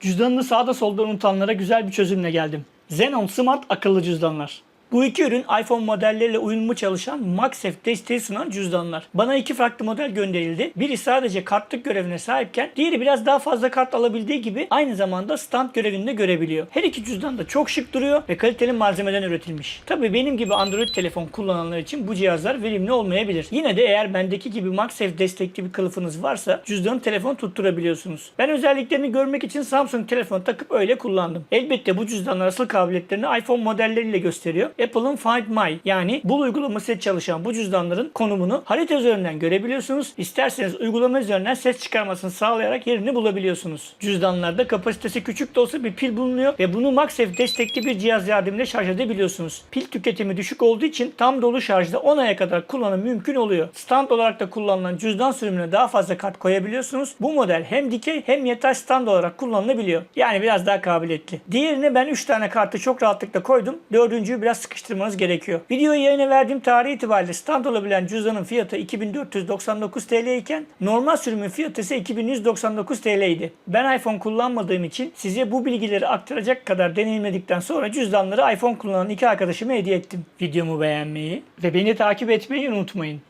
Cüzdanını sağda solda unutanlara güzel bir çözümle geldim. Xenon Smart akıllı cüzdanlar. Bu iki ürün iPhone modelleriyle uyumlu çalışan MagSafe desteği sunan cüzdanlar. Bana iki farklı model gönderildi. Biri sadece kartlık görevine sahipken diğeri biraz daha fazla kart alabildiği gibi aynı zamanda stand görevini de görebiliyor. Her iki cüzdan da çok şık duruyor ve kaliteli malzemeden üretilmiş. Tabii benim gibi Android telefon kullananlar için bu cihazlar verimli olmayabilir. Yine de eğer bendeki gibi MagSafe destekli bir kılıfınız varsa cüzdanı telefon tutturabiliyorsunuz. Ben özelliklerini görmek için Samsung telefon takıp öyle kullandım. Elbette bu cüzdanlar asıl kabiliyetlerini iPhone modelleriyle gösteriyor. Apple'ın Find My yani bul uygulamasıyla çalışan bu cüzdanların konumunu harita üzerinden görebiliyorsunuz. İsterseniz uygulama üzerinden ses çıkarmasını sağlayarak yerini bulabiliyorsunuz. Cüzdanlarda kapasitesi küçük de olsa bir pil bulunuyor ve bunu MagSafe destekli bir cihaz yardımıyla şarj edebiliyorsunuz. Pil tüketimi düşük olduğu için tam dolu şarjda 10 aya kadar kullanım mümkün oluyor. Stand olarak da kullanılan cüzdan sürümüne daha fazla kart koyabiliyorsunuz. Bu model hem dikey hem yatay stand olarak kullanılabiliyor. Yani biraz daha kabiliyetli. Diğerine ben 3 tane kartı çok rahatlıkla koydum. Dördüncüyü biraz sıkıştırmanız gerekiyor. Videoyu yayına verdiğim tarih itibariyle stand olabilen cüzdanın fiyatı 2499 TL iken normal sürümün fiyatı ise 2199 TL idi. Ben iPhone kullanmadığım için size bu bilgileri aktaracak kadar deneyimledikten sonra cüzdanları iPhone kullanan iki arkadaşıma hediye ettim. Videomu beğenmeyi ve beni takip etmeyi unutmayın.